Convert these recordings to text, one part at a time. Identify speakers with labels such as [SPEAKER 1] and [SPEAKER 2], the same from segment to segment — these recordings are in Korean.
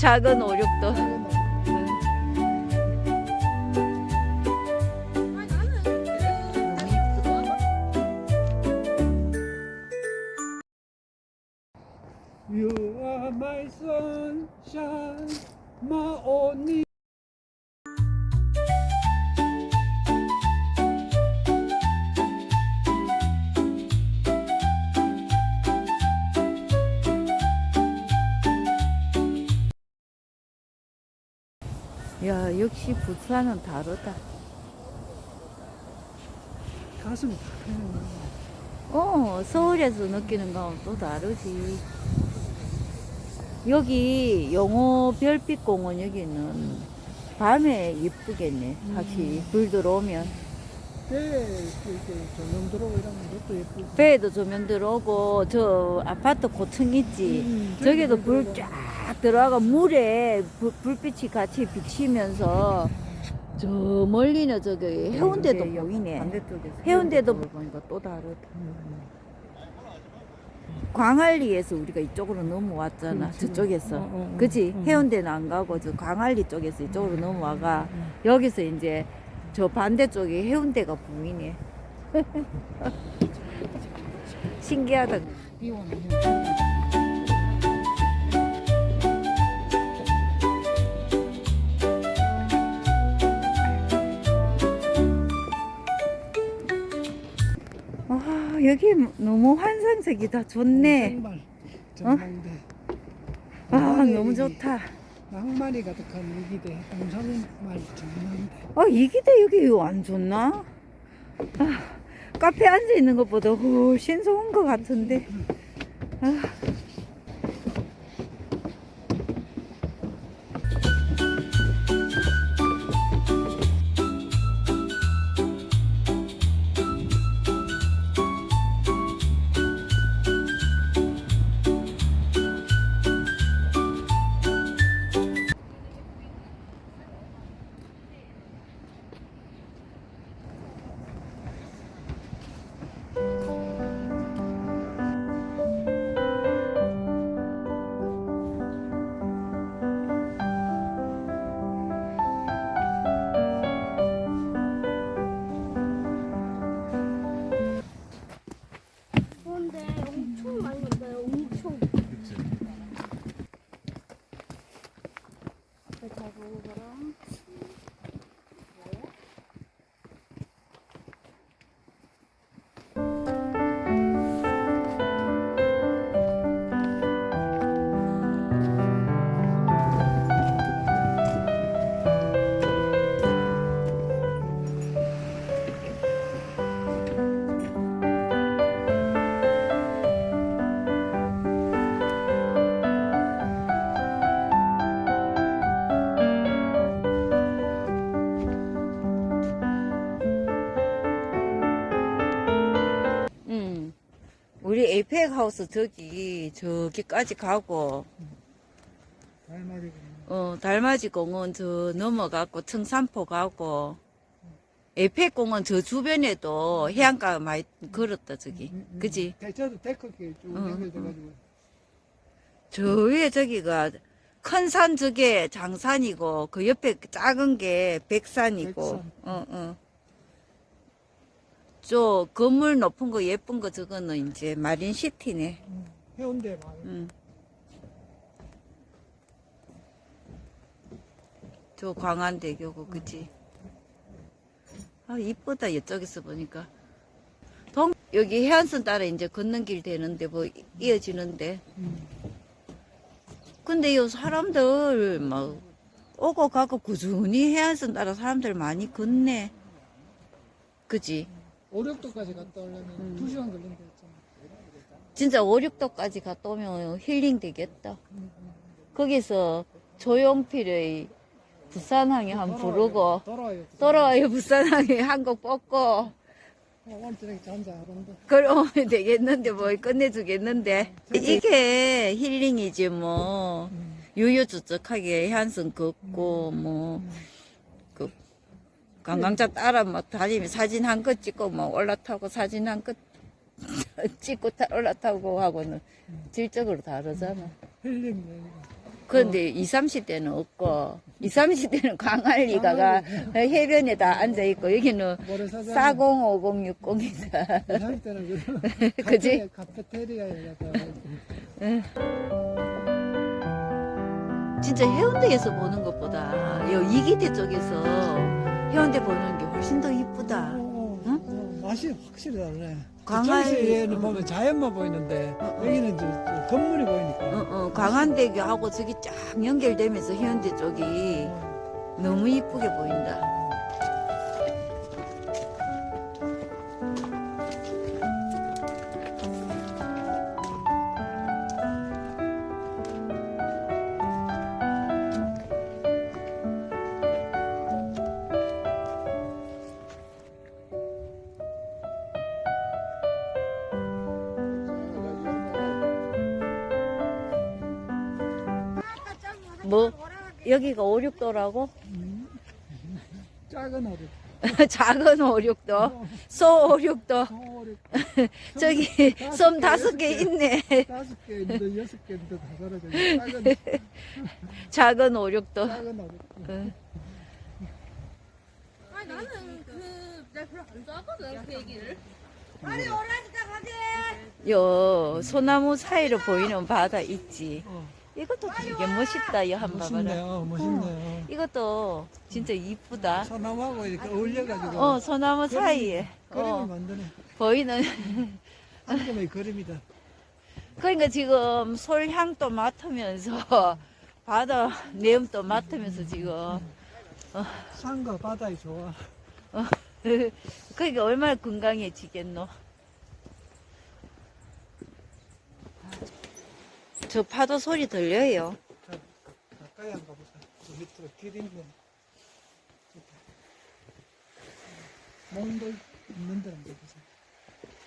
[SPEAKER 1] 작은 오륙도.
[SPEAKER 2] You are my sunshine, my only.
[SPEAKER 1] 야, 역시 부산은 다르다.
[SPEAKER 2] 가슴이 다 크네.
[SPEAKER 1] 어, 서울에서 느끼는 거하고 또 다르지. 여기 영호 별빛 공원 여기는 밤에 예쁘겠네. 확실히 불 들어오면
[SPEAKER 2] 배 이렇게 조명 들어오고 이러면 것도 예쁘고.
[SPEAKER 1] 배에도 조명 들어오고 저 아파트 고층 있지.
[SPEAKER 2] 음,
[SPEAKER 1] 저기도
[SPEAKER 2] 저기
[SPEAKER 1] 불쫙 들어가 물에 불, 불빛이 같이 비치면서 저 멀리는 저기 해운대도 보이네.
[SPEAKER 3] 반대쪽에서
[SPEAKER 1] 해운대도 보니까 또 다르다.
[SPEAKER 2] 음,
[SPEAKER 1] 광안리에서 우리가 이쪽으로 넘어왔잖아. 저쪽에서.
[SPEAKER 2] 어, 어, 어.
[SPEAKER 1] 그치?
[SPEAKER 2] 어.
[SPEAKER 1] 해운대는 안 가고 저 광안리 쪽에서 이쪽으로 넘어와가
[SPEAKER 2] 음.
[SPEAKER 1] 여기서 이제 저 반대쪽에 해운대가 보이네. 신기하다. 비 아, 여기 너무 환상적이다. 좋네.
[SPEAKER 2] 정말 전망대.
[SPEAKER 1] 아, 너무 좋다.
[SPEAKER 2] 낭만이 가득한 이기대 동산말 전망대.
[SPEAKER 1] 아, 이기대 여기 안 좋나? 아, 카페 앉아 있는 것보다 훨씬 좋은 것 같은데. 아. 우리 에이펙 하우스 저기, 저기까지 가고,
[SPEAKER 2] 달마리
[SPEAKER 1] 어, 달맞이 공원 저 넘어가고, 청산포 가고, 에이펙 공원 저 주변에도 해안가 많이 걸었다, 저기. 그지?
[SPEAKER 2] 대저도 데크길 쭉
[SPEAKER 1] 어,
[SPEAKER 2] 연결돼가지고.
[SPEAKER 1] 저 위에 저기가 큰 산 저게 장산이고 그 옆에 작은 게 백산이고
[SPEAKER 2] 백산.
[SPEAKER 1] 어, 어. 저 건물 높은 거 예쁜 거 저거는 이제 마린시티네.
[SPEAKER 2] 음, 해운대 마을.
[SPEAKER 1] 응. 저 광안대교고 그지? 아 이쁘다 이쪽에서 보니까. 동 여기 해안선 따라 이제 걷는 길 되는데 뭐 이어지는데.
[SPEAKER 2] 음.
[SPEAKER 1] 근데 요 사람들 막 오고 가고 꾸준히 해안선 따라 사람들 많이 걷네. 그지?
[SPEAKER 2] 오륙도까지 갔다 오려면
[SPEAKER 1] 음.
[SPEAKER 2] 두 시간 걸린다 했잖아.
[SPEAKER 1] 진짜 5, 6도까지 갔다 오면 힐링 되겠다.
[SPEAKER 2] 음, 음.
[SPEAKER 1] 거기서 조용필의 부산항에 한번 부르고
[SPEAKER 2] 돌아와요.
[SPEAKER 1] 돌아와요 부산항에 한 곡 뽑고
[SPEAKER 2] 어, 오늘 저녁에 잠자 하던데.
[SPEAKER 1] 그러면 되겠는데 뭐 끝내주겠는데 이게 힐링이지 뭐
[SPEAKER 2] 음.
[SPEAKER 1] 유유자적하게 해안선 걷고 뭐그 관광차 따라 막 다니면 사진 한 컷 찍고 뭐 올라타고 사진 한 컷 찍고 타- 올라타고 하고는 질적으로 다르잖아. 그런데 20, 30대는 없고 20, 30대는 광안리가가 해변에 다 앉아 있고 여기는
[SPEAKER 2] 모래사장
[SPEAKER 1] 40, 50, 60이다.
[SPEAKER 2] 이럴 때는 그
[SPEAKER 1] 그지?
[SPEAKER 2] 카페테리아에
[SPEAKER 1] 진짜 해운대에서 보는 것보다 여 이기대 쪽에서 해운대 보는 게 훨씬 더 이쁘다.
[SPEAKER 2] 어,
[SPEAKER 1] 응?
[SPEAKER 2] 어, 맛이 확실히 다르네.
[SPEAKER 1] 광안-
[SPEAKER 2] 저기에는 보면 자연만 보이는데
[SPEAKER 1] 어, 어.
[SPEAKER 2] 여기는 저, 저 건물이 보이니까.
[SPEAKER 1] 어, 어, 광안대교하고 저기 쫙 연결되면서 해운대 쪽이 너무 이쁘게 보인다. 뭐 여기가 5, 6도라고?
[SPEAKER 2] 음. 작은 어리.
[SPEAKER 1] 작은 5, 6도, 소 5, 6도.
[SPEAKER 2] 소리
[SPEAKER 1] 저기 섬 다섯 개 있네.
[SPEAKER 2] 다섯 개인데 여섯 개인데 다 사라져. 작은
[SPEAKER 1] 작은 5, 6도.
[SPEAKER 2] 작은 어리.
[SPEAKER 3] 아니 나는 그 내가 별로 안 좋아하거든 그 얘기를
[SPEAKER 1] 요 소나무 사이로 보이는 바다 있지.
[SPEAKER 2] 어.
[SPEAKER 1] 이것도 되게 멋있다. 이한 봐봐라.
[SPEAKER 2] 멋있네요. 멋있네요.
[SPEAKER 1] 이것도 진짜 이쁘다.
[SPEAKER 2] 소나무하고 이렇게 어울려가지고
[SPEAKER 1] 어, 소나무 사이에
[SPEAKER 2] 그림을
[SPEAKER 1] 어,
[SPEAKER 2] 만드네.
[SPEAKER 1] 보이는.
[SPEAKER 2] 한 점의 그림이다.
[SPEAKER 1] 그러니까 지금 솔향도 맡으면서 바다 내음도 맡으면서 지금
[SPEAKER 2] 산과 바다의 조화.
[SPEAKER 1] 그러니까 얼마나 건강해지겠노. 저 파도 소리 들려요.
[SPEAKER 2] 자, 가까이 한번 가보자. 저 밑으로 길 있는. 몽돌 있는 데랑 가보자.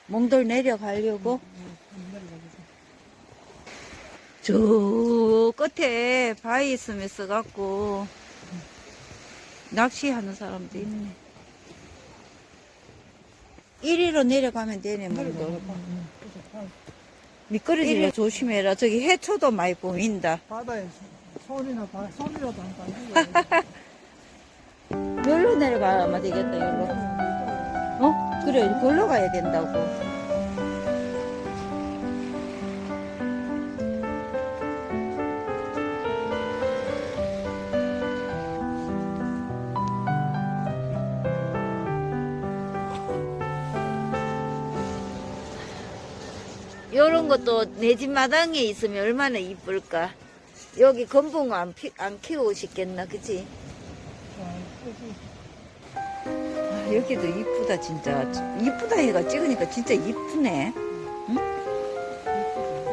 [SPEAKER 1] 몽돌 내려가려고.
[SPEAKER 2] 어, 한번 내려가보자.
[SPEAKER 1] 저 끝에 바위 있으면 써갖고 낚시하는 사람도 있네. 이리로 내려가면 되네, 몽돌.
[SPEAKER 2] 내려가봐. 응, 그래서 바-
[SPEAKER 1] 미끄러지려 조심해라. 저기 해초도 많이 보인다.
[SPEAKER 2] 바다에 손이나 바, 손이라도 안 빠지고.
[SPEAKER 1] 여기로 내려가면 되겠다, 여기로. 어? 그래, 골로 가야 된다고. 요런 것도 내 집 마당에 있으면 얼마나 이쁠까. 여기 건붕어 안, 피, 안 키우고 싶겠나, 그치? 아, 여기도 이쁘다 진짜. 이쁘다 해가 찍으니까 진짜 이쁘네. 응?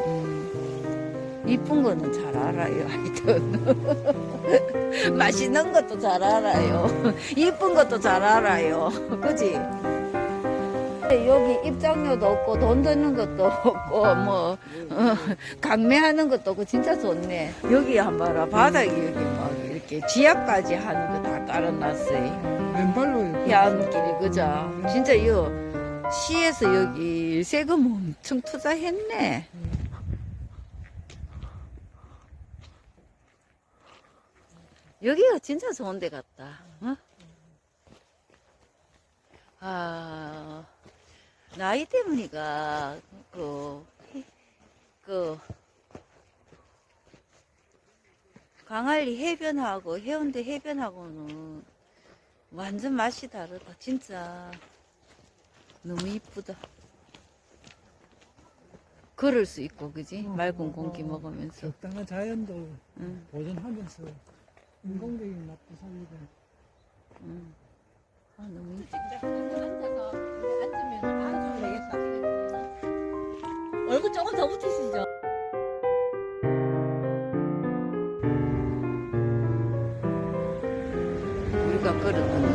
[SPEAKER 1] 음, 이쁜 거는 잘 알아요 하여튼. 맛있는 것도 잘 알아요. 이쁜 것도 잘 알아요. 그지 여기 입장료도 없고 돈 드는 것도 없고 뭐 어, 강매하는 것도 없고 진짜 좋네 여기 한번 봐라 바닥에 여기 막 이렇게 지압까지 하는 거 다 깔아놨어요
[SPEAKER 2] 맨발로 이렇게.
[SPEAKER 1] 야암길이 그죠? 진짜 이거 시에서 여기 세금 엄청 투자했네. 여기가 진짜 좋은 데 같다. 어? 아, 나이 때문이가, 그, 그, 강할리 해변하고 해운대 해변하고는 완전 맛이 다르다. 진짜 너무 이쁘다. 걸을 수 있고, 그지?
[SPEAKER 2] 어,
[SPEAKER 1] 맑은
[SPEAKER 2] 어,
[SPEAKER 1] 공기
[SPEAKER 2] 어.
[SPEAKER 1] 먹으면서.
[SPEAKER 2] 적당한 자연도
[SPEAKER 1] 응,
[SPEAKER 2] 보존하면서 인공적인 맛도 살리고.
[SPEAKER 1] 응. 아, 너무 이쁘다.
[SPEAKER 3] 조금 더 붙이시죠
[SPEAKER 1] 우리가 걸었던 길.